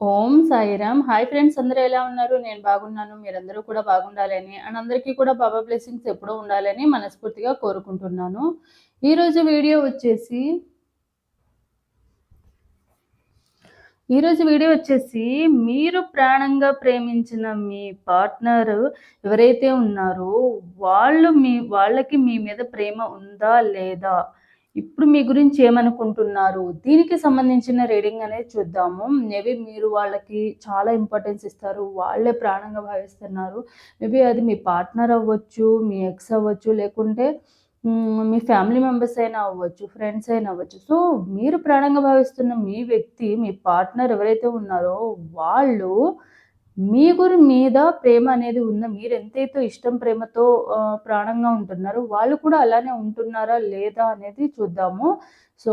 ఓం Sairam. Hi friends అందరూ ఎలా ఉన్నారు? నేను బాగున్నాను మీరందరూ కూడా బాగుండాలని అండ్ అందరికీ కూడా బాబా బ్లెస్సింగ్స్ ఎప్పుడూ ఉండాలని మనస్ఫూర్తిగా కోరుకుంటున్నాను. ఈరోజు వీడియో వచ్చేసి ఈరోజు వీడియో వచ్చేసి మీరు ప్రాణంగా ప్రేమించిన మీ పార్ట్నర్ ఎవరైతే ఉన్నారో వాళ్ళు మీ వాళ్ళకి మీ మీద ప్రేమ ఉందా లేదా? ఇప్పుడు మీ గురించి ఏమనుకుంటున్నారు? దీనికి సంబంధించిన రీడింగ్ అనేది చూద్దాము. మేబీ మీరు వాళ్ళకి చాలా ఇంపార్టెన్స్ ఇస్తారు. వాళ్ళే ప్రాణంగా భావిస్తున్నారు. మేబీ అది మీ పార్ట్నర్ అవ్వచ్చు మీ ఎక్స్ అవ్వచ్చు లేకుంటే మీ ఫ్యామిలీ మెంబర్స్ అయినా అవ్వచ్చు ఫ్రెండ్స్ అయినా అవ్వచ్చు. సో మీరు ప్రాణంగా భావిస్తున్న మీ వ్యక్తి మీ పార్ట్నర్ ఎవరైతే ఉన్నారో వాళ్ళు మీ గురి మీద ప్రేమ అనేది ఉందా? మీరు ఎంతైతే ఇష్టం ప్రేమతో ప్రాణంగా ఉంటున్నారో వాళ్ళు కూడా అలానే ఉంటున్నారా లేదా అనేది చూద్దాము. సో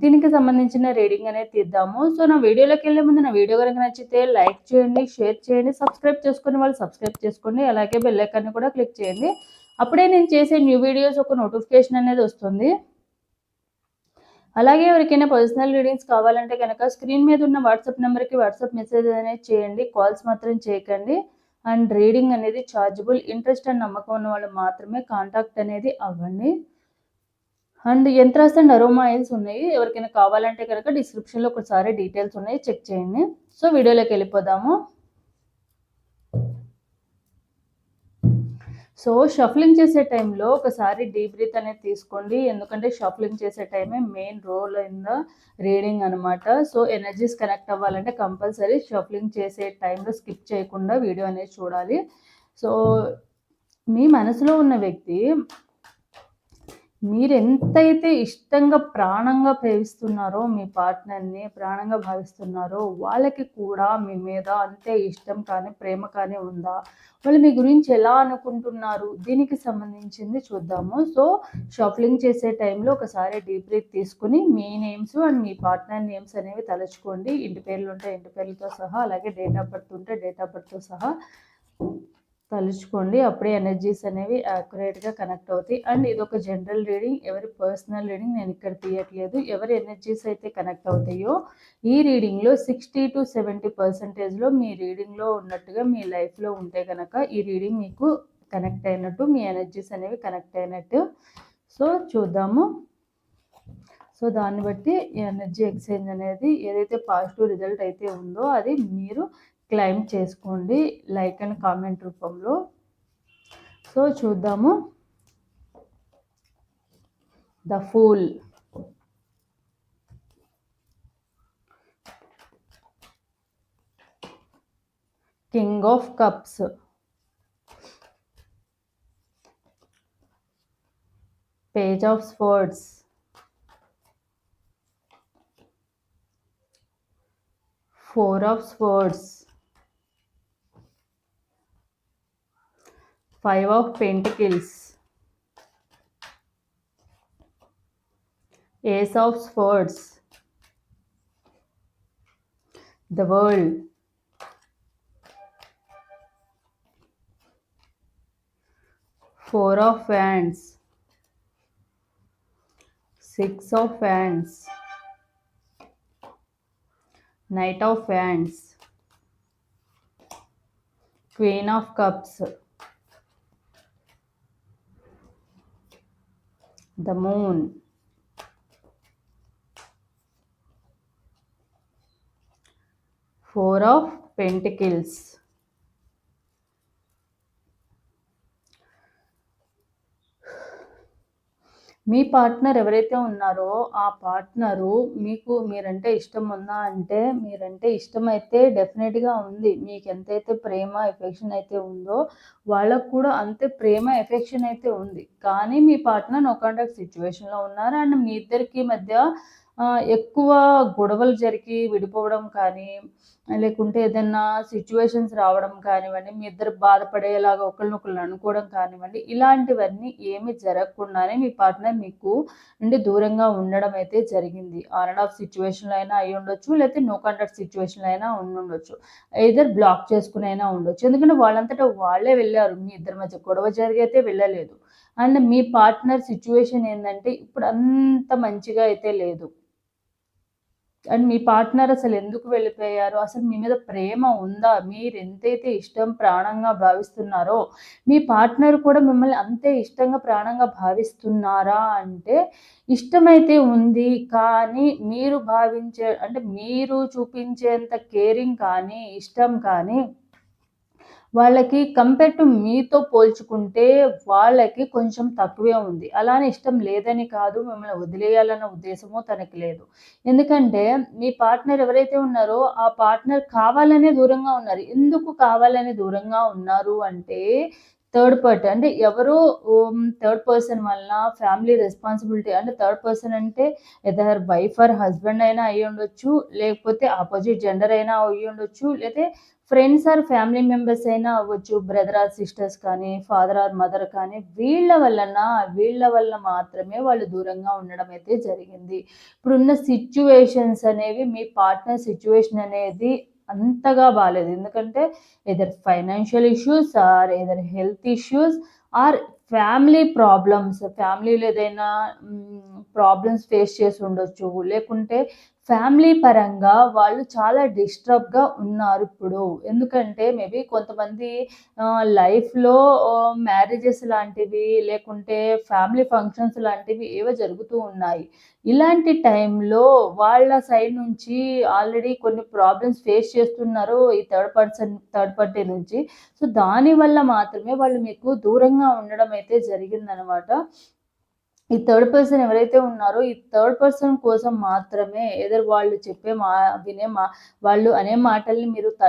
దీనికి సంబంధించిన రీడింగ్ అనేది తీద్దాము. సో నా వీడియోలోకి వెళ్ళే ముందు నా వీడియో కనుక నచ్చితే లైక్ చేయండి షేర్ చేయండి సబ్స్క్రైబ్ చేసుకుని వాళ్ళు సబ్స్క్రైబ్ చేసుకోండి. అలాగే బెల్లైకాన్ని కూడా క్లిక్ చేయండి. అప్పుడే నేను చేసే న్యూ వీడియోస్ ఒక నోటిఫికేషన్ అనేది వస్తుంది. అలాగే ఎవరికైనా పర్సనల్ రీడింగ్స్ కావాలంటే కనుక స్క్రీన్ మీద ఉన్న వాట్సాప్ నెంబర్కి వాట్సాప్ మెసేజ్ అనేది చేయండి. కాల్స్ మాత్రం చేయకండి. అండ్ రీడింగ్ అనేది ఛార్జబుల్ ఇంట్రెస్ట్ అండ్ నమ్మకం ఉన్న వాళ్ళు మాత్రమే కాంటాక్ట్ అనేది అవ్వండి. అండ్ యంత్రాస్ అండ్ అరోమాయిల్స్ ఉన్నాయి. ఎవరికైనా కావాలంటే కనుక డిస్క్రిప్షన్లో ఒకసారి డీటెయిల్స్ ఉన్నాయి. చెక్ చేయండి. సో వీడియోలోకి వెళ్ళిపోదాము. సో షఫ్లింగ్ చేసే టైంలో ఒకసారి డీప్ బ్రీత్ అనేది తీసుకోండి. ఎందుకంటే షఫ్లింగ్ చేసే టైమే main role in the reading అనమాట సో ఎనర్జీస్ కనెక్ట్ అవ్వాలంటే కంపల్సరీ షఫ్లింగ్ చేసే టైంలో స్కిప్ చేయకుండా వీడియో అనేది చూడాలి. సో మీ మనసులో ఉన్న వ్యక్తి మీరు ఎంతైతే ఇష్టంగా ప్రాణంగా ప్రేమిస్తున్నారో మీ పార్ట్నర్ని ప్రాణంగా భావిస్తున్నారో వాళ్ళకి కూడా మీ మీద అంతే ఇష్టం కానీ ప్రేమ కానీ ఉందా? వాళ్ళు మీ గురించి ఎలా అనుకుంటున్నారు? దీనికి సంబంధించింది చూద్దాము. సో షాప్లింగ్ చేసే టైంలో ఒకసారి డీప్ బ్రీత్ తీసుకుని మీ నేమ్స్ అండ్ మీ పార్ట్నర్ నేమ్స్ అనేవి తలుచుకోండి. ఇంటి పేర్లు ఉంటే ఇంటి పేర్లతో సహా అలాగే డేట్ ఆఫ్ బర్త్ ఉంటే డేట్ ఆఫ్ బర్త్తో సహా. తలుచుకోండి. అప్పుడే ఎనర్జీస్ అనేవి యాక్యురేట్గా కనెక్ట్ అవుతాయి. అండ్ ఇది ఒక జనరల్ రీడింగ్ ఎవరి పర్సనల్ రీడింగ్ నేను ఇక్కడ తీయట్లేదు. ఎవరి ఎనర్జీస్ అయితే కనెక్ట్ అవుతాయో ఈ రీడింగ్లో సిక్స్టీ టు సెవెంటీ పర్సెంటేజ్లో మీ రీడింగ్లో ఉన్నట్టుగా మీ లైఫ్లో ఉంటే కనుక ఈ రీడింగ్ మీకు కనెక్ట్ అయినట్టు మీ ఎనర్జీస్ అనేవి కనెక్ట్ అయినట్టు. సో చూద్దాము. సో దాన్ని బట్టి ఎనర్జీ ఎక్స్చేంజ్ అనేది ఏదైతే పాజిటివ్ రిజల్ట్ అయితే ఉందో అది మీరు క్లైమ్ చేసుకోండి లైక్ అండ్ కామెంట్ రూపంలో. సో చూద్దాము. The fool. King of cups. Page of swords four of swords five of pentacles. Ace of swords. The world. Four of wands. Six of wands. Knight of Wands, Queen of Cups, the Moon, Four of Pentacles, మీ partner ఎవరైతే ఉన్నారో ఆ partner మీకు మీరంటే ఇష్టం ఉందా అంటే మీరంటే ఇష్టం అయితే డెఫినెట్గా ఉంది. మీకు ఎంతైతే ప్రేమ ఎఫెక్షన్ అయితే ఉందో వాళ్ళకు కూడా అంతే ప్రేమ ఎఫెక్షన్ అయితే ఉంది. కానీ మీ పార్ట్నర్ నో కాంటాక్ట్ సిచ్యువేషన్లో ఉన్నారు? అండ్ మీ ఇద్దరికి మధ్య ఎక్కువ గొడవలు జరిగి విడిపోవడం కానీ లేకుంటే ఏదైనా సిచ్యువేషన్స్ రావడం కానివ్వండి మీ ఇద్దరు బాధపడేలాగా ఒకరినొకరు అనుకోవడం కానివ్వండి ఇలాంటివన్నీ ఏమి జరగకుండానే మీ పార్ట్నర్ మీకు నుండి దూరంగా ఉండడం అయితే జరిగింది. ఆన్ అండ్ ఆఫ్ సిచ్యువేషన్లో అయినా అయి ఉండొచ్చు లేకపోతే నో కాంటాక్ట్ సిచ్యువేషన్లో అయినా ఉండొచ్చు. ఇద్దరు బ్లాక్ చేసుకుని అయినా ఉండొచ్చు. ఎందుకంటే వాళ్ళంతటా వాళ్ళే వెళ్ళారు మీ ఇద్దరి మధ్య గొడవ జరిగితే వెళ్ళలేదు. అండ్ మీ పార్ట్నర్ సిచ్యువేషన్ ఏంటంటే ఇప్పుడు అంత మంచిగా అయితే లేదు. అండ్ మీ పార్ట్నర్ అసలు ఎందుకు వెళ్ళిపోయారు? అసలు మీ మీద ప్రేమ ఉందా? మీరు ఎంతైతే ఇష్టం, ప్రాణంగా భావిస్తున్నారో, మీ పార్ట్నర్ కూడా మిమ్మల్ని అంతే ఇష్టంగా, ప్రాణంగా భావిస్తున్నారా అంటే, ఇష్టమైతే ఉంది. కానీ మీరు భావించే అంటే మీరు చూపించేంత కేరింగ్ కానీ, ఇష్టం కానీ వాళ్ళకి కంపేర్ టు మీతో పోల్చుకుంటే వాళ్ళకి కొంచెం తక్కువే ఉంది. అలానే ఇష్టం లేదని కాదు, మిమ్మల్ని వదిలేయాలన్న ఉద్దేశమో తనకి లేదు. ఎందుకంటే మీ పార్ట్నర్ ఎవరైతే ఉన్నారో ఆ పార్ట్నర్ కావాలనే దూరంగా ఉన్నారు. ఎందుకు కావాలని దూరంగా ఉన్నారు అంటే థర్డ్ పార్టీ అంటే ఎవరో థర్డ్ పర్సన్ వలన ఫ్యామిలీ రెస్పాన్సిబిలిటీ అంటే థర్డ్ పర్సన్ అంటే ఎదర్ వైఫ్ ఆర్ హస్బెండ్ అయినా అయ్యుండొచ్చు. లేకపోతే ఆపోజిట్ జెండర్ అయినా అయ్యుండొచ్చు. లేకపోతే ఫ్రెండ్స్ ఆర్ ఫ్యామిలీ మెంబర్స్ అయినా అవ్వచ్చు. బ్రదర్ ఆర్ సిస్టర్స్ కానీ, ఫాదర్ ఆర్ మదర్ కానీ వీళ్ళ వలన, వీళ్ళ వల్ల మాత్రమే వాళ్ళు దూరంగా ఉండడం అయితే జరిగింది. ఇప్పుడున్న సిచ్యువేషన్స్ అనేవి మీ పార్ట్నర్ సిచ్యువేషన్ అనేది అంతగా బాగాలేదు ఎందుకంటే either financial issues or either health issues or family problems. ఫ్యామిలీలో ఏదైనా ప్రాబ్లమ్స్ ఫేస్ చేసి ఉండొచ్చు. లేకుంటే ఫ్యామిలీ పరంగా వాళ్ళు చాలా డిస్టర్బ్‌గా ఉన్నారు ఇప్పుడు ఎందుకంటే మేబీ కొంతమంది లైఫ్‌లో మ్యారేజెస్ లాంటివి లేకుంటే ఫ్యామిలీ ఫంక్షన్స్ లాంటివి ఏవో జరుగుతూ ఉన్నాయి. ఇలాంటి టైంలో వాళ్ళ సైడ్ నుంచి ఆల్రెడీ కొన్ని ప్రాబ్లమ్స్ ఫేస్ చేస్తున్నారు ఈ థర్డ్ పర్సన్ థర్డ్ పార్టీ నుంచి. సో, దానివల్ల మాత్రమే వాళ్ళు మీకు దూరంగా ఉండడం అయితే జరిగిందనమాట. ఈ థర్డ్ పర్సన్ ఎవరైతే ఉన్నారో, ఈ థర్డ్ పర్సన్ కోసం మాత్రమే ఎదర్ వాళ్ళు చెప్పే మా వినే మా వాళ్ళు అనే మాటల్ని మీరు త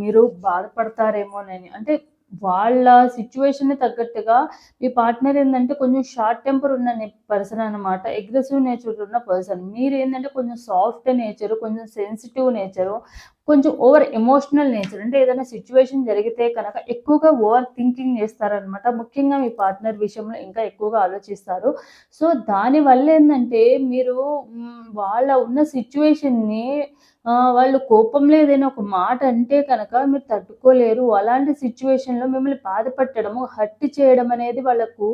మీరు బాధపడతారేమోనని. అంటే వాళ్ళ సిచ్యువేషన్ తగ్గట్టుగా మీ పార్ట్నర్ ఏంటంటే కొంచెం షార్ట్ టెంపర్ ఉన్న పర్సన్ అనమాట. అగ్రెసివ్ నేచర్ ఉన్న పర్సన్. మీరు ఏంటంటే కొంచెం సాఫ్ట్ నేచరు, కొంచెం సెన్సిటివ్ నేచరు, కొంచెం ఓవర్ ఎమోషనల్ నేచర్. అంటే ఏదైనా సిచ్యువేషన్ జరిగితే కనుక ఎక్కువగా ఓవర్ థింకింగ్ చేస్తారనమాట. ముఖ్యంగా మీ పార్ట్నర్ విషయంలో ఇంకా ఎక్కువగా ఆలోచిస్తారు. సో, దానివల్ల ఏంటంటే మీరు వాళ్ళ ఉన్న సిచ్యువేషన్ని వాళ్ళు కోపంలో ఏదైనా ఒక మాట అంటే కనుక మీరు తట్టుకోలేరు. అలాంటి సిచ్యువేషన్లో మిమ్మల్ని బాధపెట్టడము, హర్ట్ చేయడం అనేది వాళ్ళకు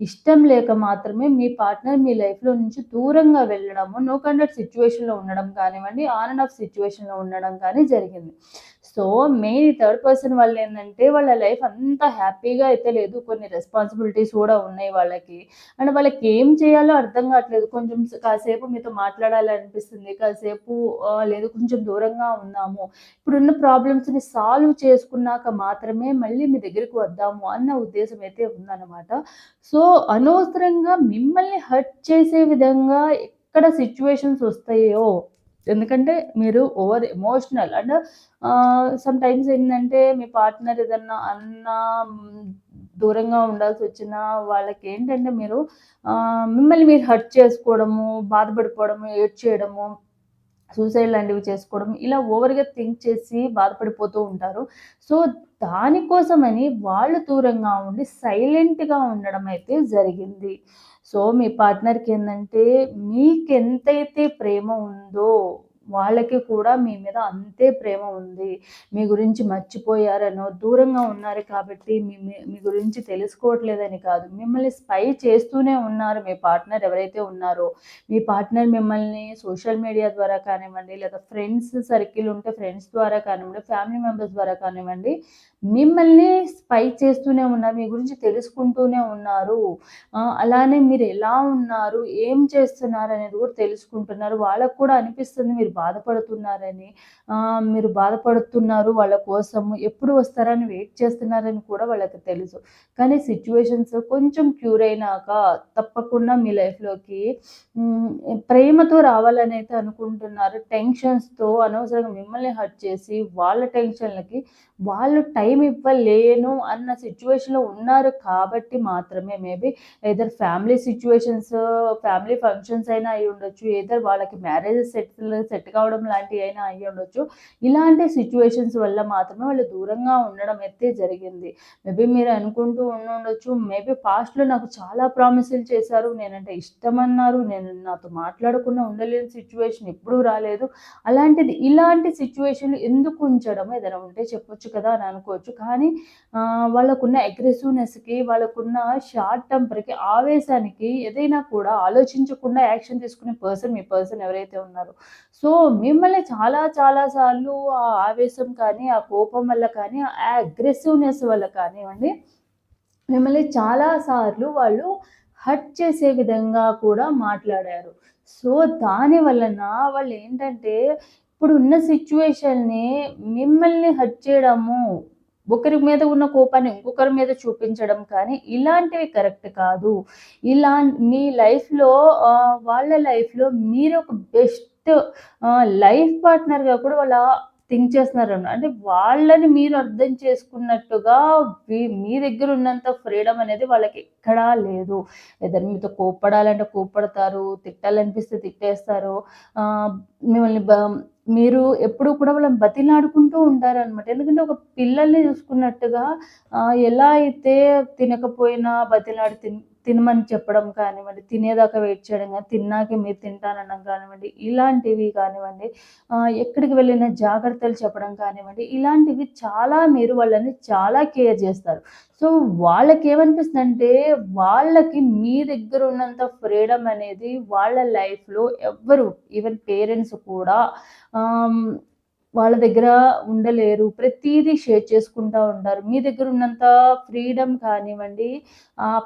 ఇష్టం లేక మాత్రమే మీ పార్ట్నర్ మీ లైఫ్‌లో నుంచి దూరంగా వెళ్ళడము, నో కాంటాక్ట్ సిచ్యువేషన్లో ఉండడం కానివ్వండి, ఆన్ అండ్ ఆఫ్ సిచ్యువేషన్లో ఉండడం కానీ జరిగింది. సో, మెయిన్ ఈ థర్డ్ పర్సన్ వల్ల ఏంటంటే వాళ్ళ లైఫ్ అంత హ్యాపీగా అయితే లేదు. కొన్ని రెస్పాన్సిబిలిటీస్ కూడా ఉన్నాయి వాళ్ళకి. అండ్ వాళ్ళకి ఏం చేయాలో అర్థం కావట్లేదు. కొంచెం కాసేపు మీతో మాట్లాడాలనిపిస్తుంది. కాసేపు లేదు కొంచెం దూరంగా ఉన్నాము ఇప్పుడున్న ప్రాబ్లమ్స్‌ని సాల్వ్ చేసుకున్నాక మాత్రమే మళ్ళీ మీ దగ్గరికి వద్దాము అన్న ఉద్దేశం అయితే ఉందన్నమాట. సో, అనవసరంగా మిమ్మల్ని హర్ట్ చేసే విధంగా ఎక్కడ సిచ్యువేషన్స్ వస్తాయో ఎందుకంటే మీరు over emotional and sometimes ఏంటంటే మీ పార్ట్నర్ ఏదన్నా అన్నా ఉండాల్సి వచ్చిన వాళ్ళకి ఏంటంటే మీరు మిమ్మల్ని మీరు హర్ట్ చేసుకోవడము, బాధపడిపోవడము, ఏడ్చేయడము, సూసైడ్ లాంటివి చేసుకోవడం ఇలా ఓవర్‌గా థింక్ చేసి బాధపడిపోతూ ఉంటారు. సో, దానికోసమని వాళ్ళు దూరంగా ఉండి సైలెంట్‌గా ఉండడం అయితే జరిగింది. సో, మీ పార్ట్నర్‌కి ఏందంటే మీకెంతైతే ప్రేమ ఉందో వాళ్ళకి కూడా మీ మీద అంతే ప్రేమ ఉంది. మీ గురించి మర్చిపోయారనో, దూరంగా ఉన్నారు కాబట్టి మీ మీ గురించి తెలుసుకోవట్లేదని కాదు. మిమ్మల్ని స్పై చేస్తూనే ఉన్నారు మీ పార్ట్నర్ ఎవరైతే ఉన్నారో. మీ పార్ట్నర్ మిమ్మల్ని సోషల్ మీడియా ద్వారా కానివ్వండి, లేదా ఫ్రెండ్స్ సర్కిల్ ఉంటే ఫ్రెండ్స్ ద్వారా కానివ్వండి, ఫ్యామిలీ మెంబర్స్ ద్వారా కానివ్వండి, మిమ్మల్ని స్పై చేస్తూనే ఉన్నారు. మీ గురించి తెలుసుకుంటూనే ఉన్నారు. అలానే మీరు ఎలా ఉన్నారు, ఏం చేస్తున్నారు అనేది కూడా తెలుసుకుంటున్నారు. వాళ్ళకు కూడా అనిపిస్తుంది మీరు బాధపడుతున్నారని. మీరు బాధపడుతున్నారు వాళ్ళ కోసం ఎప్పుడు వస్తారని వెయిట్ చేస్తున్నారని కూడా వాళ్ళకి తెలుసు. కానీ సిచ్యువేషన్స్ కొంచెం క్యూర్ అయినాక తప్పకుండా మీ లైఫ్‌లోకి ప్రేమతో రావాలని అయితే అనుకుంటున్నారు. టెన్షన్స్‌తో అనవసరంగా మిమ్మల్ని హర్ట్ చేసి వాళ్ళ టెన్షన్‌లకి వాళ్ళు టైం ఇవ్వలేను అన్న సిచ్యువేషన్లో ఉన్నారు కాబట్టి మాత్రమే maybe either family situations family functions అయినా అయ్యుండొచ్చు. ఏదర్ వాళ్ళకి మ్యారేజెస్ సెటిల్ సెట్ కావడం లాంటివి అయినా అయ్యుండొచ్చు. ఇలాంటి సిచ్యువేషన్స్ వల్ల మాత్రమే వాళ్ళు దూరంగా ఉండడం అయితే జరిగింది. మేబీ మీరు అనుకుంటూ ఉండొచ్చు మేబీ పాస్ట్‌లో నాకు చాలా ప్రామిసులు చేశారు. నేనంటే ఇష్టమన్నారు. నేను నాతో మాట్లాడకుండా ఉండలేని సిచ్యువేషన్ ఎప్పుడూ రాలేదు. అలాంటిది ఇలాంటి సిచ్యువేషన్లు ఎందుకు ఉంచడం ఏదైనా ఉంటే చెప్పొచ్చు కదా అని అనుకోవచ్చు. కానీ వాళ్ళకున్న అగ్రెసివ్‌నెస్‌కి, వాళ్ళకున్న షార్ట్ టెంపర్‌కి, ఆవేశానికి ఏదైనా కూడా ఆలోచించకుండా యాక్షన్ తీసుకునే పర్సన్ మీ పర్సన్ ఎవరైతే ఉన్నారో. సో, మిమ్మల్ని చాలా చాలా సార్లు ఆ ఆవేశం కానీ, ఆ కోపం వల్ల కానీ, ఆ అగ్రెసివ్‌నెస్ వల్ల కానివ్వండి, మిమ్మల్ని చాలా సార్లు వాళ్ళు హర్ట్ చేసే విధంగా కూడా మాట్లాడారు. సో, దాని వలన వాళ్ళు ఏంటంటే ఇప్పుడున్న సిచ్యువేషన్ని మిమ్మల్ని హర్ట్ చేయడము, ఒకరి మీద ఉన్న కోపాన్ని ఇంకొకరి మీద చూపించడం కానీ, ఇలాంటివి కరెక్ట్ కాదు. ఇలా మీ లైఫ్‌లో వాళ్ళ లైఫ్‌లో మీరు ఒక బెస్ట్ లైఫ్ పార్ట్నర్‌గా కూడా వాళ్ళ థింక్ చేస్తున్నారు అంటే వాళ్ళని మీరు అర్థం చేసుకున్నట్టుగా మీ దగ్గర ఉన్నంత ఫ్రీడమ్ అనేది వాళ్ళకి ఎక్కడా లేదు. ఏదైనా మీతో కోప్పడాలంటే కోప్పడతారు, తిట్టాలనిపిస్తే తిట్టేస్తారు. మిమ్మల్ని మీరు ఎప్పుడూ కూడా వాళ్ళని బతిలాడుకుంటూ ఉంటారనమాట. ఎందుకంటే ఒక పిల్లల్ని చూసుకున్నట్టుగా ఎలా అయితే తినకపోయినా బతిలాడి తిన్ తినమని చెప్పడం కానివ్వండి, తినేదాకా వెయిట్ చేయడం కానీ తిన్నాకే మీరు తింటానడం కానివ్వండి, ఇలాంటివి కానివ్వండి, ఎక్కడికి వెళ్ళినా జాగ్రత్తలు చెప్పడం కానివ్వండి, ఇలాంటివి చాలా మీరు వాళ్ళని చాలా కేర్ చేస్తారు. సో, వాళ్ళకేమనిపిస్తుందంటే, వాళ్ళకి మీ దగ్గర ఉన్నంత ఫ్రీడమ్ అనేది వాళ్ళ లైఫ్‌లో ఎవ్వరు ఈవెన్ పేరెంట్స్ కూడా వాళ్ళ దగ్గర ఉండలేరు. ప్రతిదీ షేర్ చేసుకుంటూ ఉంటారు. మీ దగ్గర ఉన్నంత ఫ్రీడమ్ కానివ్వండి,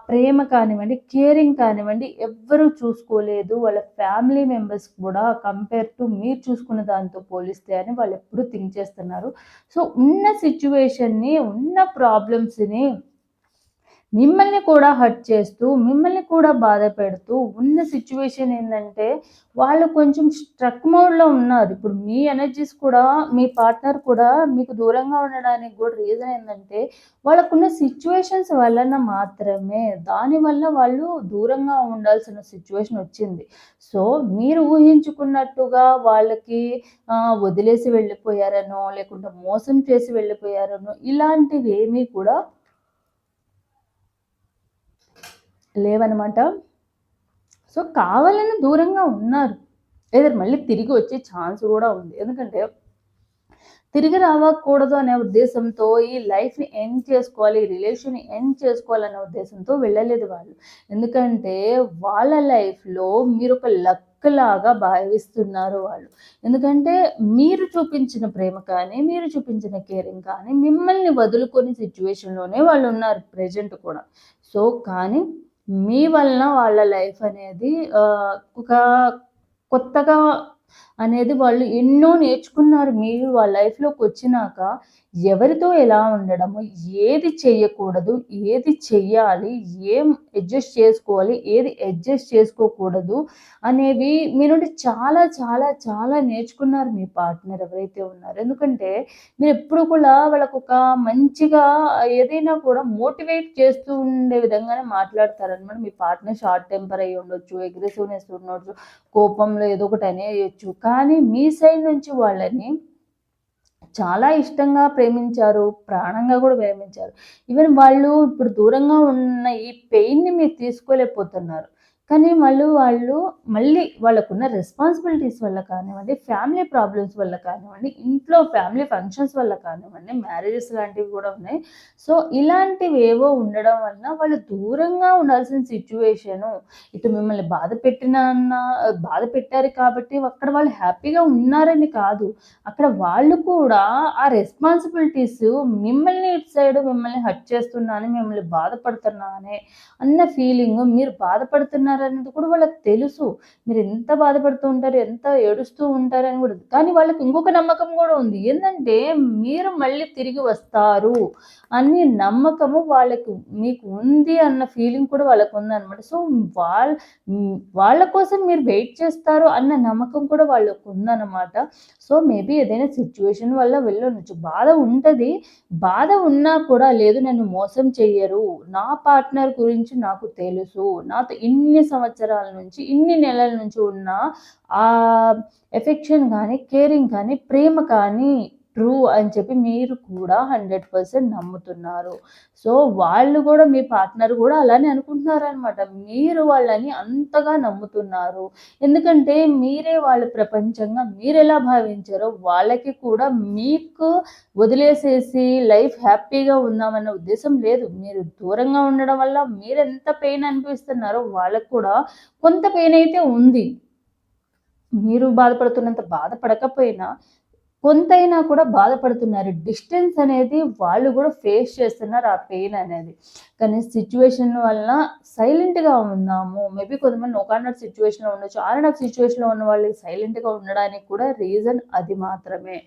ప్రేమ కానివ్వండి, కేరింగ్ కానివ్వండి ఎవ్వరూ చూసుకోలేదు. వాళ్ళ ఫ్యామిలీ మెంబర్స్ కూడా కంపేర్ టు మీరు చూసుకున్న దాంతో పోలిస్తే అని వాళ్ళు ఎప్పుడు థింక్ చేస్తున్నారు. సో, ఉన్న సిచ్యువేషన్ని ఉన్న ప్రాబ్లమ్స్‌ని మిమ్మల్ని కూడా హర్ట్ చేస్తూ, మిమ్మల్ని కూడా బాధ పెడుతూ ఉన్న సిచ్యువేషన్ ఏంటంటే వాళ్ళు కొంచెం స్ట్రక్ మోడ్‌లో ఉన్నారు. ఇప్పుడు మీ ఎనర్జీస్ కూడా మీ పార్ట్నర్ కూడా మీకు దూరంగా ఉండడానికి కూడా రీజన్ ఏంటంటే వాళ్ళకున్న సిచ్యువేషన్స్ వలన మాత్రమే. దానివల్ల వాళ్ళు దూరంగా ఉండాల్సిన సిచ్యువేషన్ వచ్చింది. సో, మీరు ఊహించుకున్నట్టుగా వాళ్ళకి వదిలేసి వెళ్ళిపోయారనో, లేకుంటే మోసం చేసి వెళ్ళిపోయారనో ఇలాంటివేమీ కూడా లేవనమాట. సో, కావాలని దూరంగా ఉన్నారు. ఎయిదర్ మళ్ళీ తిరిగి వచ్చే ఛాన్స్ కూడా ఉంది. ఎందుకంటే, తిరిగి రావకూడదు అనే ఉద్దేశంతో ఈ లైఫ్‌ని ఎండ్ చేసుకోవాలి, ఈ రిలేషన్‌ని ఎండ్ చేసుకోవాలనే ఉద్దేశంతో వెళ్ళలేదు వాళ్ళు. ఎందుకంటే, వాళ్ళ లైఫ్‌లో మీరు ఒక లక్ లాగా భావిస్తున్నారు వాళ్ళు. ఎందుకంటే, మీరు చూపించిన ప్రేమ కానీ, మీరు చూపించిన కేరింగ్ కానీ, మిమ్మల్ని వదులుకొని వాళ్ళు ఉన్నారు ప్రెజెంట్ కూడా. సో, కానీ మీ వలన వాళ్ళ లైఫ్ అనేది ఒక కొత్తగా అనేది వాళ్ళు ఎన్నో నేర్చుకున్నారు. మీరు వాళ్ళ లైఫ్లోకి వచ్చినాక ఎవరితో ఎలా ఉండడము, ఏది చేయకూడదు ఏది చెయ్యాలి, ఏం అడ్జస్ట్ చేసుకోవాలి, ఏది అడ్జస్ట్ చేసుకోకూడదు అనేవి మీ నుండి చాలా చాలా చాలా నేర్చుకున్నారు మీ పార్ట్నర్ ఎవరైతే ఉన్నారు ఎందుకంటే మీరు ఎప్పుడు కూడా వాళ్ళకొక మంచిగా ఏదైనా కూడా మోటివేట్ చేస్తూ ఉండే విధంగానే మాట్లాడతారనమాట. మీ పార్ట్నర్ షార్ట్ టెంపర్ అయ్యి ఉండొచ్చు, అగ్రెసివ్‌నెస్ ఉండొచ్చు, కోపంలో ఏదో ఒకటి అనేయొచ్చు. కానీ మీ సైడ్ నుంచి వాళ్ళని చాలా ఇష్టంగా ప్రేమించారు. ప్రాణంగా కూడా ప్రేమించారు. ఈవెన్ వాళ్ళు ఇప్పుడు దూరంగా ఉన్న ఈ పెయిన్‌ని మీరు తీసుకోలేకపోతున్నారు. కానీ మళ్ళీ వాళ్ళు మళ్ళీ వాళ్ళకున్న రెస్పాన్సిబిలిటీస్ వల్ల కానివ్వండి, ఫ్యామిలీ ప్రాబ్లమ్స్ వల్ల కానివ్వండి, ఇంట్లో ఫ్యామిలీ ఫంక్షన్స్ వల్ల కానివ్వండి, మ్యారేజెస్ లాంటివి కూడా ఉన్నాయి. సో, ఇలాంటివి ఏవో ఉండడం వలన వాళ్ళు దూరంగా ఉండాల్సిన సిచ్యువేషను ఇటు మిమ్మల్ని బాధ పెట్టినాన్న బాధ పెట్టారు కాబట్టి అక్కడ వాళ్ళు హ్యాపీగా ఉన్నారని కాదు. అక్కడ వాళ్ళు కూడా ఆ రెస్పాన్సిబిలిటీస్ మిమ్మల్ని ఇటు సైడ్ మిమ్మల్ని హర్ట్ చేస్తున్నాను, మిమ్మల్ని బాధపడుతున్నానే అన్న ఫీలింగ్ మీరు బాధపడుతున్నారు బాధపడుతున్నారనేది కూడా వాళ్ళకి తెలుసు. మీరు ఎంత బాధపడుతూ ఉంటారు, ఎంత ఏడుస్తూ ఉంటారని కూడా కానీ వాళ్ళకి ఇంకొక నమ్మకం కూడా ఉంది. ఏంటంటే మీరు మళ్ళీ తిరిగి వస్తారు అనే నమ్మకము వాళ్ళకి మీకు ఉంది అన్న ఫీలింగ్ కూడా వాళ్ళకుందనమాట. సో, వాళ్ వాళ్ళ కోసం మీరు వెయిట్ చేస్తారు అన్న నమ్మకం కూడా వాళ్ళకు ఉందన్నమాట సో, మేబీ ఏదైనా సిచ్యువేషన్ వల్ల వెళ్ళొచ్చు బాధ ఉంటుంది బాధ ఉన్నా కూడా లేదు నన్ను మోసం చెయ్యరు. నా పార్ట్నర్ గురించి నాకు తెలుసు. నాతో ఇన్ని సంవత్సరాల నుంచి, ఇన్ని నెలల నుంచి ఉన్న ఆ ఎఫెక్షన్ కానీ కేరింగ్ కానీ, ప్రేమ కానీ ట్రూ అని చెప్పి మీరు కూడా 100% నమ్ముతున్నారు. సో, వాళ్ళు కూడా మీ పార్ట్నర్ కూడా అలానే అనుకుంటున్నారనమాట. మీరు వాళ్ళని అంతగా నమ్ముతున్నారు. ఎందుకంటే మీరే వాళ్ళ ప్రపంచంగా మీరు ఎలా భావించారో వాళ్ళకి కూడా మీకు వదిలేసేసి లైఫ్ హ్యాపీగా ఉందామన్న ఉద్దేశం లేదు. మీరు దూరంగా ఉండడం వల్ల మీరెంత పెయిన్ అనిపిస్తున్నారో వాళ్ళకి కూడా కొంత పెయిన్ అయితే ఉంది. మీరు బాధపడుతున్నంత బాధపడకపోయినా కొంతైనా కూడా బాధపడుతున్నారు. డిస్టెన్స్ అనేది వాళ్ళు కూడా ఫేస్ చేస్తున్నారు ఆ పెయిన్ అనేది. కానీ సిచ్యువేషన్ వలన సైలెంట్‌గా ఉన్నాము. మేబీ కొంతమంది నో సిచ్యువేషన్లో ఉండొచ్చు. ఆర్ అండ్ ఆఫ్ ఉన్న వాళ్ళకి సైలెంట్‌గా ఉండడానికి కూడా రీజన్ అది మాత్రమే.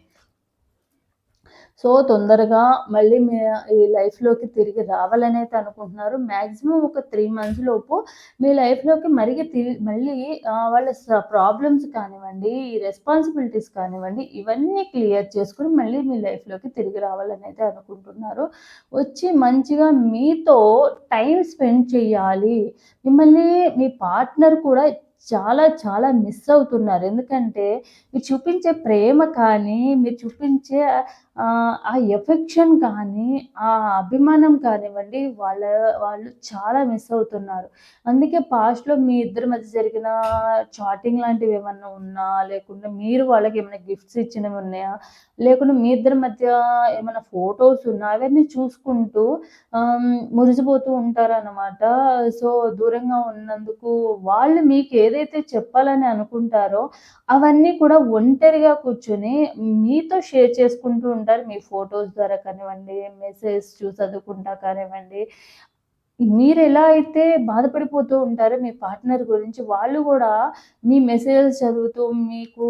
సో, తొందరగా మళ్ళీ మీ ఈ లైఫ్‌లోకి తిరిగి రావాలనైతే అనుకుంటున్నారు. మ్యాక్సిమం ఒక త్రీ మంత్స్ లోపు మీ లైఫ్‌లోకి మరిగి తిరి మళ్ళీ వాళ్ళ స ప్రాబ్లమ్స్ కానివ్వండి, ఈ రెస్పాన్సిబిలిటీస్ కానివ్వండి, ఇవన్నీ క్లియర్ చేసుకుని మళ్ళీ మీ లైఫ్‌లోకి తిరిగి రావాలనైతే అనుకుంటున్నారు. వచ్చి మంచిగా మీతో టైం స్పెండ్ చేయాలి. మిమ్మల్ని మీ పార్ట్నర్ కూడా చాలా చాలా మిస్ అవుతున్నారు. ఎందుకంటే మీరు చూపించే ప్రేమ కానీ, మీరు చూపించే ఆ ఎఫెక్షన్ కానీ, ఆ అభిమానం కానివ్వండి, వాళ్ళ వాళ్ళు చాలా మిస్ అవుతున్నారు. అందుకే పాస్ట్‌లో మీ ఇద్దరి మధ్య జరిగిన చాటింగ్ లాంటివి ఏమన్నా ఉన్నా, లేకుంటే మీరు వాళ్ళకి ఏమైనా గిఫ్ట్స్ ఇచ్చినవి ఉన్నాయా? లేకుంటే మీ ఇద్దరి మధ్య ఏమైనా ఫోటోస్ ఉన్నా అవన్నీ చూసుకుంటూ మురిసిపోతూ ఉంటారన్నమాట సో, దూరంగా ఉన్నందుకు వాళ్ళు మీకు ఏదైతే చెప్పాలని అనుకుంటారో అవన్నీ కూడా ఒంటరిగా కూర్చొని మీతో షేర్ చేసుకుంటూ ఉంటారు. మీ ఫొటోస్ ద్వారా కానివ్వండి, మెసేజ్ చూసి చదువుకుంటా కానివ్వండి. మీరు ఎలా అయితే బాధపడిపోతూ ఉంటారో మీ పార్ట్నర్ గురించి, వాళ్ళు కూడా మీ మెసేజెస్ చదువుతూ, మీకు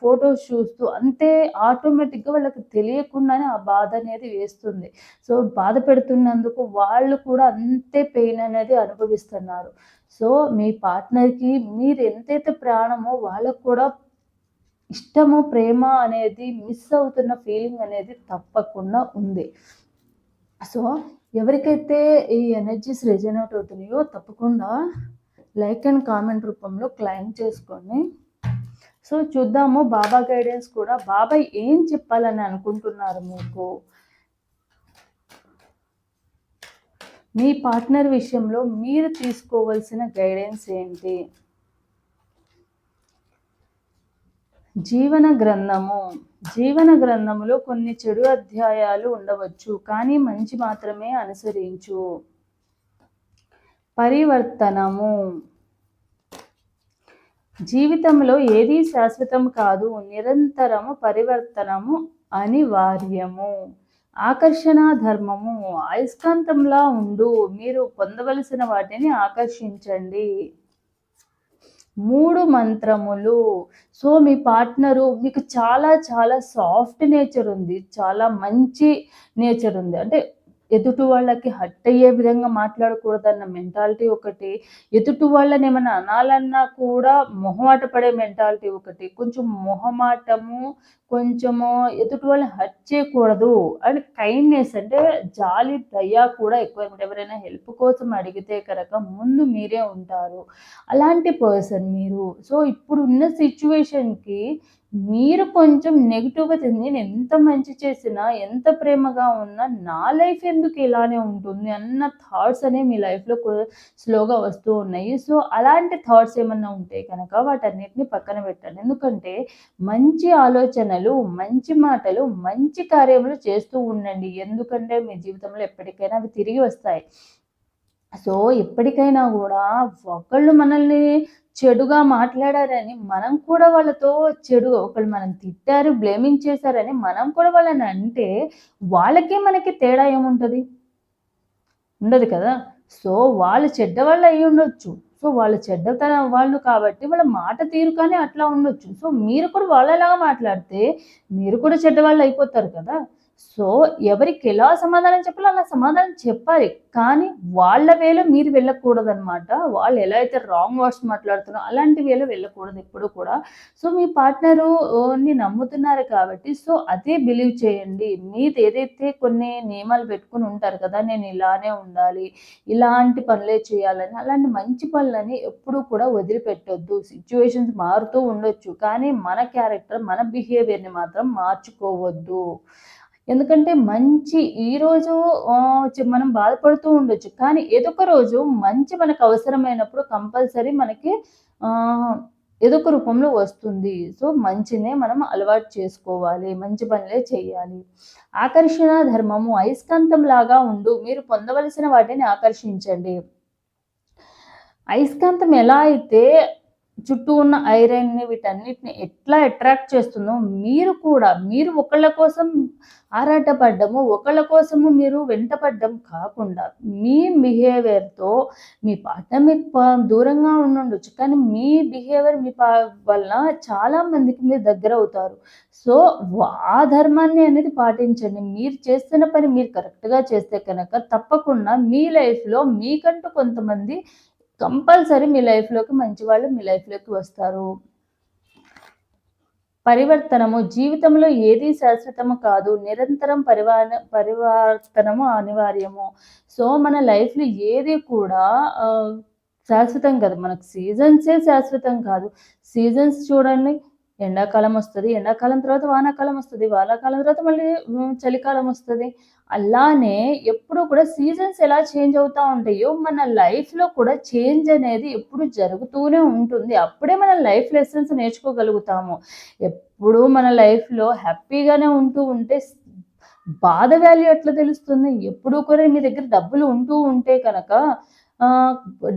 ఫొటోస్ చూస్తూ అంతే ఆటోమేటిక్‌గా వాళ్ళకి తెలియకుండానే ఆ బాధ అనేది వేస్తుంది. సో, బాధ పెడుతున్నందుకు వాళ్ళు కూడా అంతే పెయిన్ అనేది అనుభవిస్తున్నారు. సో, మీ పార్ట్నర్‌కి మీరు ఎంతైతే ప్రాణమో వాళ్ళకి కూడా ఇష్టము, ప్రేమ అనేది మిస్ అవుతున్న ఫీలింగ్ అనేది తప్పకుండా ఉంది. సో, ఎవరికైతే ఈ ఎనర్జీస్ రెజనేట్ అవుతున్నాయో తప్పకుండా లైక్ అండ్ కామెంట్ రూపంలో క్లెయిమ్ చేసుకొని సో, చూద్దాము బాబా గైడెన్స్ కూడా బాబాయ్ ఏం చెప్పాలని అనుకుంటున్నారు మీకు? మీ పార్ట్నర్ విషయంలో మీరు తీసుకోవాల్సిన గైడెన్స్ ఏంటి? జీవన గ్రంథము. జీవన గ్రంథములో కొన్ని చెడు అధ్యాయాలు ఉండవచ్చు. కానీ మంచి మాత్రమే అనుసరించు. పరివర్తనము. జీవితంలో ఏది శాశ్వతం కాదు. నిరంతరము పరివర్తనము అనివార్యము. ఆకర్షణ ధర్మము. అయస్కాంతంలా ఉండు. మీరు పొందవలసిన వాటిని ఆకర్షించండి. మూడు మంత్రములు. సో, మీ పార్ట్నరు మీకు చాలా చాలా సాఫ్ట్ నేచర్ ఉంది. చాలా మంచి నేచర్ ఉంది. అంటే ఎదుటి వాళ్ళకి హట్ అయ్యే విధంగా మాట్లాడకూడదన్న మెంటాలిటీ ఒకటి. ఎదుటి వాళ్ళని ఏమన్నా అనాలన్నా కూడా మొహమాట పడే మెంటాలిటీ ఒకటి. కొంచెం మొహమాటము, కొంచెము ఎదుటి వాళ్ళని హర్ట్ చేయకూడదు అండ్ కైండ్‌నెస్ అంటే జాలి, దయ కూడా ఎక్కువ ఎవరైనా హెల్ప్ కోసం అడిగితే కనుక ముందు మీరే ఉంటారు. అలాంటి పర్సన్ మీరు. సో, ఇప్పుడున్న సిచ్యువేషన్కి మీరు కొంచెం నెగిటివ్గా తింది నేను ఎంత మంచి చేసినా, ఎంత ప్రేమగా ఉన్నా నా లైఫ్ ఎందుకు ఇలానే ఉంటుంది అన్న థాట్స్ అనేవి మీ లైఫ్‌లో స్లోగా వస్తూ ఉన్నాయి. సో, అలాంటి థాట్స్ ఏమన్నా ఉంటే కనుక వాటన్నిటిని పక్కన పెట్టండి. ఎందుకంటే మంచి ఆలోచనలు, మంచి మాటలు, మంచి కార్యములు చేస్తూ ఉండండి. ఎందుకంటే మీ జీవితంలో ఎప్పటికైనా అవి తిరిగి వస్తాయి. సో, ఎప్పటికైనా కూడా ఒకళ్ళు మనల్ని చెడుగా మాట్లాడారని మనం కూడా వాళ్ళతో చెడు ఒకళ్ళు మనం తిట్టారు, బ్లేమింగ్ చేశారని మనం కూడా వాళ్ళని అంటే వాళ్ళకి, మనకి తేడా ఏముంటుంది ఉండదు కదా! సో, వాళ్ళు చెడ్డవాళ్ళు ఉండొచ్చు సో, వాళ్ళు చెడ్డతనం వాళ్ళు కాబట్టి వాళ్ళ మాట తీరు కానీ అట్లా ఉండొచ్చు. సో, మీరు కూడా వాళ్ళలాగా మాట్లాడితే మీరు కూడా చెడ్డవాళ్ళు అయిపోతారు కదా! సో, ఎవరికి ఎలా సమాధానం చెప్పాలో అలా సమాధానం చెప్పాలి. కానీ వాళ్ళ వేలో మీరు వెళ్ళకూడదనమాట. వాళ్ళు ఎలా అయితే రాంగ్ వర్డ్స్ మాట్లాడుతున్నారో అలాంటి వేలో వెళ్ళకూడదు ఎప్పుడు కూడా. సో, మీ పార్ట్నరు నమ్ముతున్నారు కాబట్టి సో, అదే బిలీవ్ చేయండి. మీదేదైతే కొన్ని నియమాలు పెట్టుకొని ఉంటారు కదా! నేను ఇలానే ఉండాలి, ఇలాంటి పనులే చేయాలని అలాంటి మంచి పనులని ఎప్పుడూ కూడా వదిలిపెట్టొద్దు. సిచ్యువేషన్స్ మారుతూ ఉండొచ్చు. కానీ మన క్యారెక్టర్, మన బిహేవియర్‌ని మాత్రం మార్చుకోవద్దు. ఎందుకంటే మంచి ఈరోజు మనం బాధపడుతూ ఉండొచ్చు. కానీ ఏదో ఒక రోజు మంచి మనకు అవసరమైనప్పుడు కంపల్సరీ మనకి ఆహ్, ఏదో ఒక రూపంలో వస్తుంది. సో, మంచినే మనం అలవాటు చేసుకోవాలి. మంచి పనులే చేయాలి. ఆకర్షణ ధర్మము. అయస్కాంతంలాగా ఉండు. మీరు పొందవలసిన వాటిని ఆకర్షించండి. అయస్కాంతం ఎలా అయితే చుట్టూ ఉన్న ఐరన్‌ని వీటన్నిటిని ఎట్లా అట్రాక్ట్ చేస్తుందో మీరు కూడా మీరు ఒకళ్ళ కోసం ఆరాటపడ్డము, ఒకళ్ళ కోసము మీరు వెంటపడ్డం కాకుండా మీ బిహేవియర్‌తో మీ పార్ట్నర్ మీకు దూరంగా ఉండుండొచ్చు. కానీ మీ బిహేవియర్ మీ పా వల్ల చాలా మందికి మీరు దగ్గరవుతారు. సో, ఆ ధర్మాన్ని అనేది పాటించండి. మీరు చేస్తున్న పని మీరు కరెక్ట్‌గా చేస్తే కనుక తప్పకుండా మీ లైఫ్‌లో మీకంటూ కొంతమంది కంపల్సరీ మీ లైఫ్‌లోకి మంచి వాళ్ళు మీ లైఫ్‌లోకి వస్తారు. పరివర్తనము జీవితంలో ఏది శాశ్వతము కాదు. నిరంతరం పరివా పరివర్తనము అనివార్యము. సో, మన లైఫ్‌లో ఏది కూడా శాశ్వతం కాదు. మనకు సీజన్సే శాశ్వతం కాదు. సీజన్స్ చూడండి ఎండాకాలం వస్తుంది ఎండాకాలం తర్వాత వానాకాలం వస్తుంది వానాకాలం తర్వాత మళ్ళీ చలికాలం వస్తుంది అలానే ఎప్పుడూ కూడా సీజన్స్ ఎలా చేంజ్ అవుతూ ఉంటాయో మన లైఫ్‌లో కూడా చేంజ్ అనేది ఎప్పుడు జరుగుతూనే ఉంటుంది. అప్పుడే మన లైఫ్ లెసన్స్ నేర్చుకోగలుగుతాము. ఎప్పుడూ మన లైఫ్‌లో హ్యాపీగానే ఉంటూ ఉంటే బాధ వాల్యూ ఎట్లా తెలుస్తుంది? ఎప్పుడు కూడా మీ దగ్గర డబ్బులు ఉంటూ ఉంటే కనుక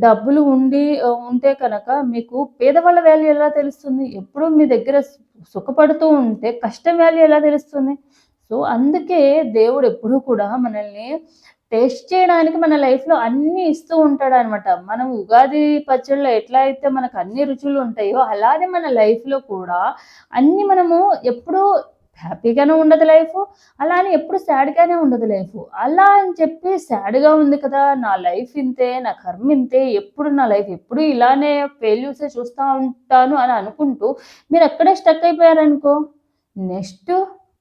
డబ్బులు ఉండి ఉంటే కనుక మీకు పేదవాళ్ళ వాల్యూ ఎలా తెలుస్తుంది? ఎప్పుడూ మీ దగ్గర సుఖపడుతూ ఉంటే కష్టం వాల్యూ ఎలా తెలుస్తుంది? సో, అందుకే దేవుడు ఎప్పుడూ కూడా మనల్ని టేస్ట్ చేయడానికి మన లైఫ్‌లో అన్నీ ఇస్తూ ఉంటాడనమాట. మనం ఉగాది పచ్చడిలో ఎట్లా అయితే మనకు అన్ని రుచులు ఉంటాయో, అలానే మన లైఫ్‌లో కూడా అన్నీ మనము ఎప్పుడూ హ్యాపీగానే ఉండదు లైఫ్ అలా అని ఎప్పుడు సాడ్‌గానే ఉండదు లైఫ్ అలా అని చెప్పి సాడ్‌గా ఉంది కదా! నా లైఫ్ ఇంతే, నా కర్మ ఇంతే, ఎప్పుడు నా లైఫ్ ఎప్పుడు ఇలానే ఫెయిల్యూర్సే చూస్తూ ఉంటాను అని అనుకుంటూ మీరు అక్కడే స్టక్ అయిపోయారనుకో, నెక్స్ట్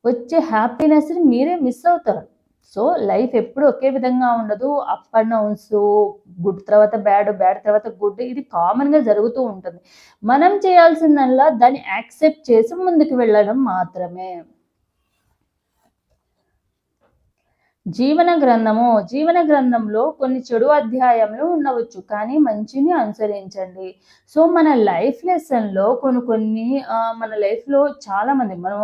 వచ్చే హ్యాపీనెస్‌ని మీరే మిస్ అవుతారు. సో, లైఫ్ ఎప్పుడు ఒకే విధంగా ఉండదు. అప్ అండ్ డౌన్స్ గుడ్ తర్వాత బ్యాడ్, బ్యాడ్ తర్వాత గుడ్ ఇది కామన్‌గా జరుగుతూ ఉంటుంది. మనం చేయాల్సిందల్లా దాన్ని యాక్సెప్ట్ చేసి ముందుకు వెళ్ళడం మాత్రమే. జీవన గ్రంథము. జీవన గ్రంథంలో కొన్ని చెడు అధ్యాయములు ఉండవచ్చు. కానీ మంచిని అనుసరించండి. సో, మన లైఫ్ లెసన్‌లో కొన్ని కొన్ని మన లైఫ్‌లో చాలామంది మనం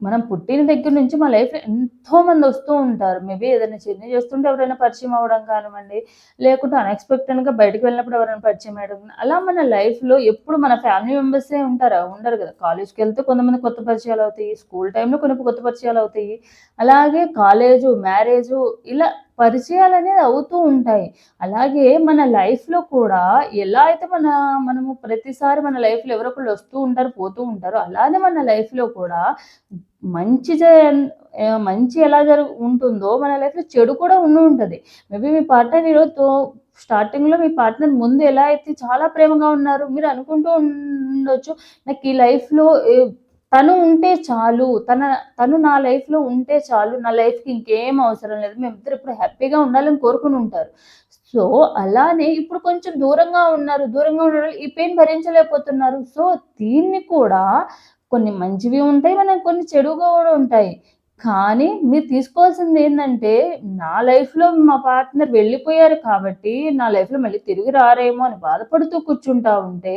మనం పుట్టిన దగ్గర నుంచి మన లైఫ్‌లో ఎంతోమంది వస్తూ ఉంటారు. మేబీ ఏదైనా జర్నీ చేస్తుంటే ఎవరైనా పరిచయం అవ్వడం కానివ్వండి, లేకుంటే అన్‌ఎక్స్‌పెక్టెడ్‌గా బయటికి వెళ్ళినప్పుడు ఎవరైనా పరిచయం అయ్యడం. అలా మన లైఫ్‌లో ఎప్పుడు మన ఫ్యామిలీ మెంబర్సే ఉంటారా? ఉండరు కదా! కాలేజ్కి వెళ్తే కొంతమంది కొత్త పరిచయాలు అవుతాయి. స్కూల్ టైంలో కొన్ని కొత్త పరిచయాలు అవుతాయి. అలాగే కాలేజు, మ్యారేజు ఇలా పరిచయాలు అనేది అవుతూ ఉంటాయి. అలాగే మన లైఫ్‌లో కూడా ఎలా అయితే మన మనము ప్రతిసారి మన లైఫ్‌లో ఎవరో ఒకళ్ళు వస్తూ ఉంటారు, పోతూ ఉంటారు. అలానే మన లైఫ్‌లో కూడా మంచి జన్ మంచి ఎలా జరుగు ఉంటుందో మన లైఫ్‌లో చెడు కూడా ఉండి ఉంటుంది మేబీ మీ పార్ట్నర్ ఈరోజు స్టార్టింగ్‌లో మీ పార్ట్నర్ ముందు ఎలా అయితే చాలా ప్రేమగా ఉన్నారు. మీరు అనుకుంటూ ఉండొచ్చు. నాకు ఈ లైఫ్‌లో తను ఉంటే చాలు. తన తను నా లైఫ్‌లో ఉంటే చాలు. నా లైఫ్‌కి ఇంకేం అవసరం లేదు. మేమిద్దరు ఇప్పుడు హ్యాపీగా ఉండాలని కోరుకొని ఉంటారు. సో, అలానే ఇప్పుడు కొంచెం దూరంగా ఉన్నారు. దూరంగా ఉండడం ఈ పెయిన్ భరించలేకపోతున్నారు. సో, దీన్ని కూడా కొన్ని మంచివి ఉంటాయి. మనకు కొన్ని చెడుగా కూడా ఉంటాయి. కానీ మీరు తీసుకోవాల్సింది ఏంటంటే నా లైఫ్‌లో మా పార్ట్నర్ వెళ్ళిపోయారు కాబట్టి, నా లైఫ్‌లో మళ్ళీ తిరిగి రారేమో అని బాధపడుతూ కూర్చుంటా ఉంటే,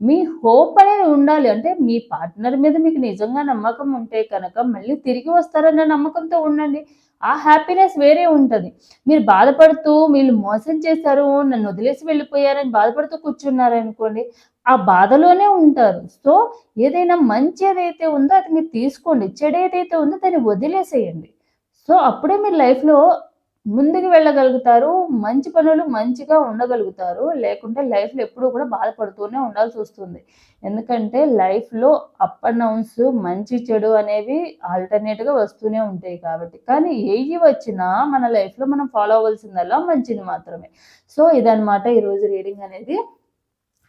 మీ హోప్ అనేది ఉండాలి. అంటే మీ పార్ట్నర్ మీద మీకు నిజంగా నమ్మకం ఉంటే కనుక మళ్ళీ తిరిగి వస్తారన్న నమ్మకంతో ఉండండి. ఆ హ్యాపీనెస్ వేరే ఉంటుంది మీరు బాధపడుతూ వీళ్ళు మోసం చేశారు, నన్ను వదిలేసి వెళ్ళిపోయారని బాధపడుతూ కూర్చున్నారనుకోండి, ఆ బాధలోనే ఉంటారు. సో, ఏదైనా మంచి ఏదైతే ఉందో అది మీరు తీసుకోండి. చెడు ఏదైతే ఉందో దాన్ని వదిలేసేయండి. సో, అప్పుడే మీరు లైఫ్‌లో ముందుకు వెళ్ళగలుగుతారు. మంచి పనులు మంచిగా ఉండగలుగుతారు. లేకుంటే లైఫ్‌లో ఎప్పుడూ కూడా బాధపడుతూనే ఉండాల్సి వస్తుంది ఎందుకంటే లైఫ్‌లో అప్ అండ్ డౌన్స్ మంచి, చెడు అనేవి ఆల్టర్‌నేట్‌గా వస్తూనే ఉంటాయి కాబట్టి. కానీ ఏవి వచ్చినా మన లైఫ్‌లో మనం ఫాలో అవ్వాల్సిందల్లా మంచిది మాత్రమే. సో, ఇదనమాట ఈరోజు రీడింగ్ అనేది.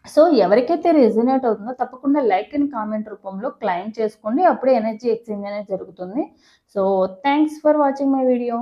సో, ఎవరికైతే రెజొనేట్ అవుతుందో తప్పకుండా లైక్ అండ్ కామెంట్ రూపంలో క్లైమ్ చేసుకోండి. అప్పుడే ఎనర్జీ ఎక్స్‌చేంజ్ అనేది జరుగుతుంది. So, thanks for watching my video.